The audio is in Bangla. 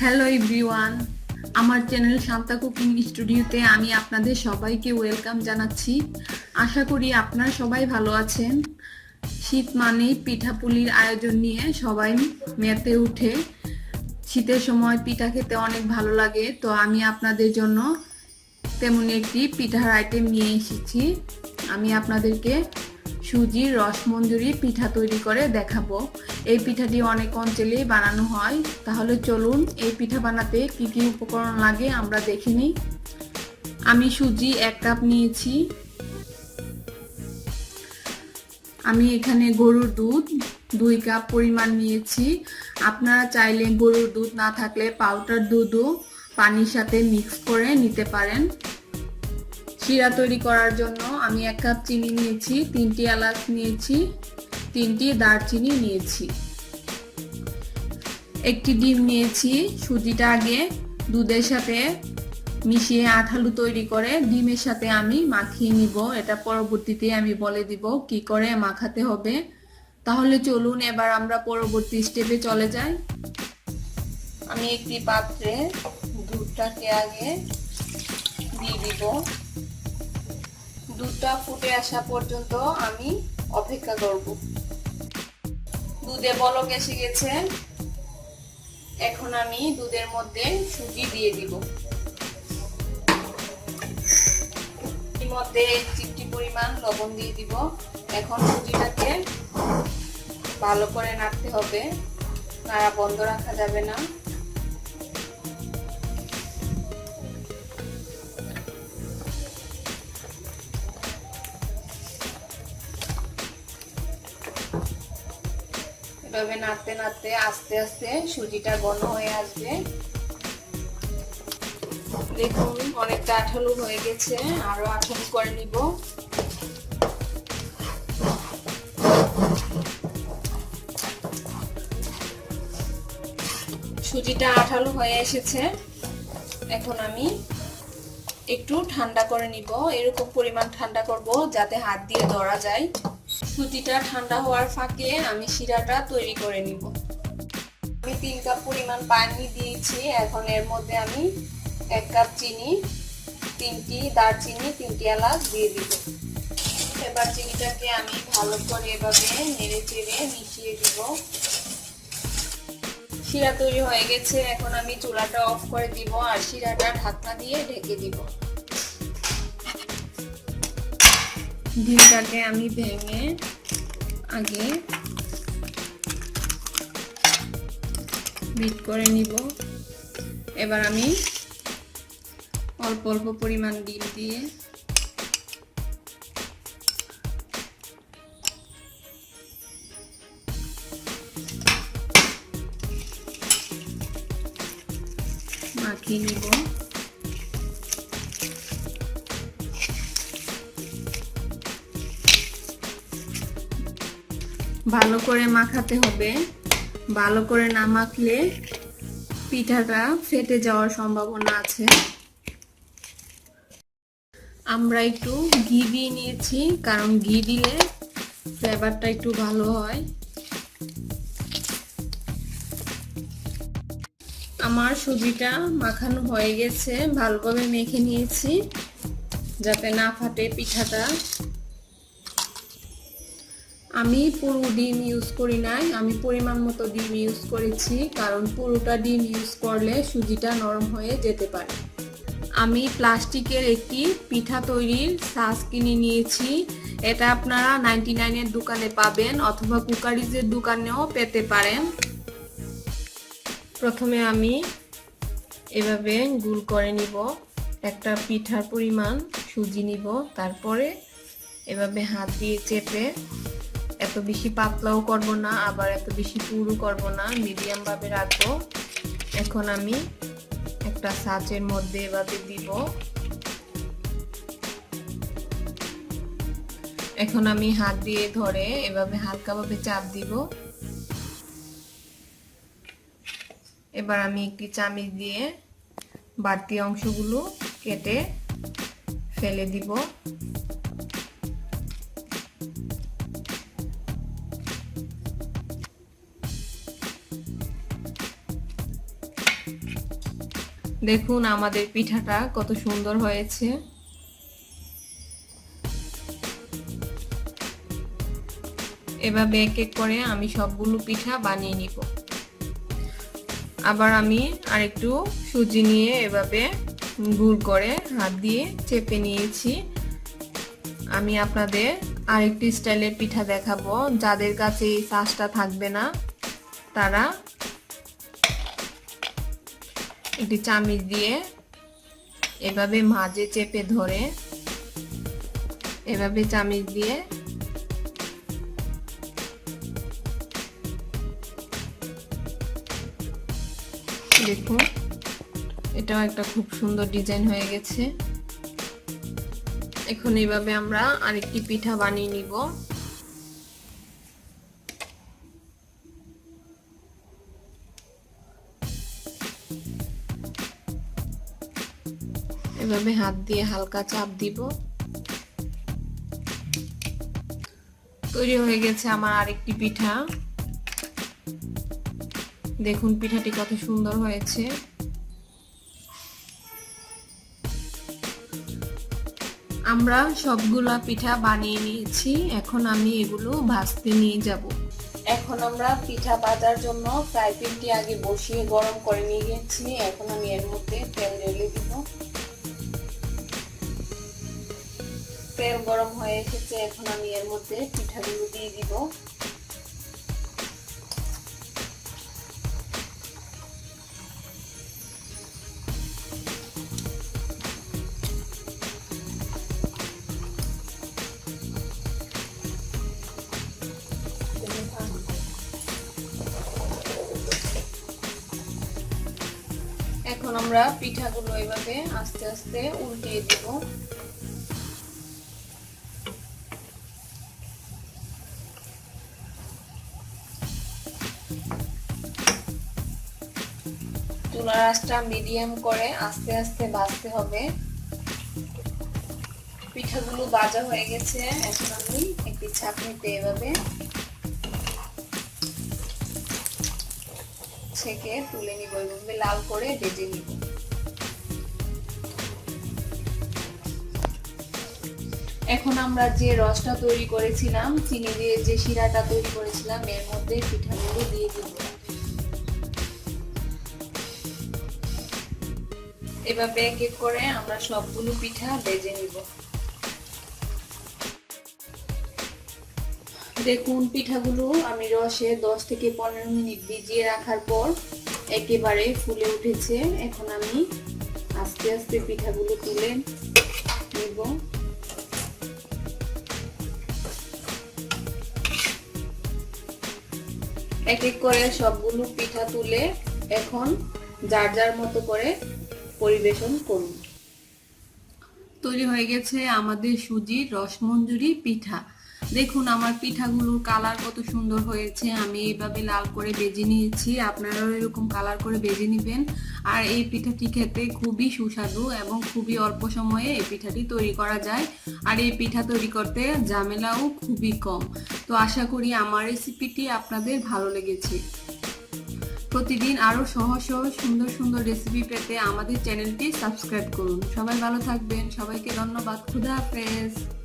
হ্যালো এভরিওয়ান আমার চ্যানেল শান্তা কুকিং স্টুডিওতে আমি আপনাদের সবাইকে ওয়েলকাম জানাচ্ছি। আশা করি আপনারা সবাই ভালো আছেন। শীত মানেই পিঠাপুলির আয়োজন নিয়ে সবাই মেতে উঠে। শীতের সময় পিঠা খেতে অনেক ভালো লাগে, তো আমি আপনাদের জন্য তেমনি একটি পিঠার আইটেম নিয়ে এসেছি। আমি আপনাদেরকে সুজির রসমঞ্জুরি পিঠা তৈরি করে দেখাবো। এই পিঠাটি অনেক অঞ্চলেই বানানো হয়। তাহলে চলুন এই পিঠা বানাতে কি কি উপকরণ লাগে আমরা দেখে নিই। আমি সুজি এক কাপ নিয়েছি। আমি এখানে গরুর দুধ দুই কাপ পরিমাণ নিয়েছি। আপনারা চাইলে গরুর দুধ না থাকলে পাউডার দুধও পানির সাথে মিক্স করে নিতে পারেন। শিরা তৈরি করার জন্য আমি এক কাপ চিনি নিয়েছি, তিনটি এলাচ নিয়েছি, তিনটি দারচিনি নিয়েছি। একটি ডিম নিয়েছি, সুজিটা আগে দুধের সাথে মিশিয়ে আঠালু তৈরি করে ডিমের সাথে আমি মাখিয়ে নিব। এটা পরবর্তীতে আমি বলে দিব কি করে মাখাতে হবে। তাহলে চলুন এবার আমরা পরবর্তী স্টেপে চলে যাই। আমি একটি পাত্রে দুধটাকে আগে দিয়ে দিব। দুধটা ফুটে আসা পর্যন্ত আমি অপেক্ষা করব। দুধে বলক এসে গেছে। এখন আমি দুধের মধ্যে সুজি দিয়ে দিব। এর মধ্যে চিপটি পরিমাণ লবণ দিয়ে দিব। এখন সুজিটাকে ভালো করে নাড়তে হবে। নাড়া বন্ধ রাখা যাবে না। এভাবে নাড়তে নাড়তে আস্তে আস্তে সুজিটা ঘন হয়ে আসবে। দেখুন, অনেকটা আঠালু হয়ে গেছে, আরও আঠালু করে নিব। সুজিটা আঠালো হয়ে এসেছে। এখন আমি একটু ঠান্ডা করে নিব। এরকম পরিমাণ ঠান্ডা করব যাতে হাত দিয়ে ধরা যায়। সুজিটা ঠান্ডা হওয়ার ফাঁকে আমি শিরাটা তৈরি করে নিব। আমি তিন কাপ পরিমাণ পানি দিয়েছি। এখন এর মধ্যে আমি এক কাপ চিনি, তিনটি দারচিনি, তিনটি এলাচ দিয়ে দিব। এবার চিনিটাকে আমি ভালো করে এভাবে নেড়ে চেড়ে মিশিয়ে দিব। শিরা তৈরি হয়ে গেছে। এখন আমি চুলাটা অফ করে দিব আর শিরাটা ঢাকনা দিয়ে ঢেকে দিব। ডিমটাকে আমি ভেঙে আগে বিট করে নিব। এবার আমি অল্প অল্প পরিমাণ ডিম দিয়ে মাখিয়ে নিব। ভালো করে মাখাতে হবে। ভালো করে না মাখলে পিঠাটা ফেটে যাওয়ার সম্ভাবনা আছে। আমরা একটু ঘি দিয়ে নিয়েছি, কারণ ঘি দিলে ফ্লেভারটা একটু ভালো হয়। আমার সুজিটা মাখানো হয়ে গেছে, ভালোভাবে মেখে নিয়েছি, যাতে না ফাটে পিঠাটা। আমি পুরো ডিম ইউজ করি নাই, আমি পরিমাণ মতো ডিম ইউজ করেছি, কারণ পুরোটা ডিম ইউজ করলে সুজিটা নরম হয়ে যেতে পারে। আমি প্লাস্টিকের একটি পিঠা তৈরির সাজ কিনে নিয়েছি, এটা আপনারা নাইনটি নাইনের দোকানে পাবেন অথবা কুকারিজের দোকানেও পেতে পারেন। প্রথমে আমি এভাবে গুল করে নিব, একটা পিঠার পরিমাণ সুজি নিব, তারপরে এভাবে হাত দিয়ে চেপে এত বেশি পাতলাও করব না, আবার এত বেশি পুরু করব না মিডিয়াম ভাবে রাখব। এখন আমি একটা সাচের মধ্যে এভাবে দিব। এখন আমি হাত দিয়ে ধরে এভাবে হালকাভাবে চাপ দিব। এবার আমি একটি চামিচ দিয়ে বাড়তি অংশগুলো কেটে ফেলে দিব। দেখুন আমাদের পিঠাটা কত সুন্দর হয়েছে। এভাবে এক এক করে আমি সবগুলো পিঠা বানিয়ে নিব। আবার আমি আরেকটু সুজি নিয়ে এভাবে গুড় করে হাত দিয়ে চেপে নিয়েছি। আমি আপনাদের আরেকটি স্টাইলের পিঠা দেখাবো। যাদের কাছে এই চাষটা থাকবে না, তারা একটি চামিচ দিয়ে এভাবে মাঝে চেপে ধরে এভাবে চামিচ দিয়ে দেখুন, এটাও একটা খুব সুন্দর ডিজাইন হয়ে গেছে। এখন এইভাবে আমরা আরেকটি পিঠা বানিয়ে নিব। এভাবে হাত দিয়ে হালকা চাপ দিব। তৈরি হয়ে গেছে আমার আরেকটি পিঠা। দেখুন পিঠাটি কত সুন্দর হয়েছে। আমরা সবগুলা পিঠা বানিয়ে নিয়েছি, এখন আমি এগুলো ভাজতে নিয়ে যাব। এখন আমরা পিঠা ভাজার জন্য ফ্রাই প্যানটি আগে বসিয়ে গরম করে নিয়ে গেছি এখন আমি এর মধ্যে তেল ঢেলে দিব। তেল গরম হয়ে এসেছে, এখন আমি এর মধ্যে পিঠাগুলো দিয়ে দিব। এখন আমরা পিঠাগুলো এভাবে আস্তে আস্তে উল্টিয়ে দিব। চুলার আঁচটা মিডিয়াম করে আস্তে আস্তে ভাজতে হবে। পিঠাগুলো ভাজা হয়ে গেছে, এখন আমি একটি ছাঁকনিতে এভাবে ছেঁকে তুলে নিব এভাবে, লাল করে ভেজে নিব। এখন আমরা যে রসটা তৈরি করেছিলাম, চিনি দিয়ে যে শিরাটা তৈরি করেছিলাম, এর মধ্যে পিঠাগুলো দিয়ে দিব। এভাবে এক এক করে আমরা সবগুলো পিঠা ভেজে নিব। দেখুন, পিঠাগুলো আমি রসে দশ থেকে পনেরো মিনিট ভিজিয়ে রাখার পর একেবারে ফুলে উঠেছে। এখন আমি আস্তে আস্তে পিঠাগুলো তুলে নিব। এক এক করে সবগুলো পিঠা তুলে এখন যার যার মতো করে পরিবেশন করুন। তৈরি হয়ে গেছে আমাদের সুজির রসমঞ্জুরি পিঠা। দেখুন, আমার পিঠাগুলোর কালার কত সুন্দর হয়েছে। আমি এইভাবে লাল করে বেজে নিয়েছি। আপনারাও এরকম কালার করে বেজে নেবেন। আর এই পিঠাটি খেতে খুবই সুস্বাদু এবং খুবই অল্প সময়ে এই পিঠাটি তৈরি করা যায়। আর এই পিঠা তৈরি করতে ঝামেলাও খুবই কম। তো আশা করি আমার রেসিপিটি আপনাদের ভালো লেগেছে। প্রতিদিন আরও সহজ সহজ, সুন্দর সুন্দর রেসিপি পেতে আমাদের চ্যানেলটি সাবস্ক্রাইব করুন। সবাই ভালো থাকবেন। সবাইকে ধন্যবাদ। খুদা হাফেজ।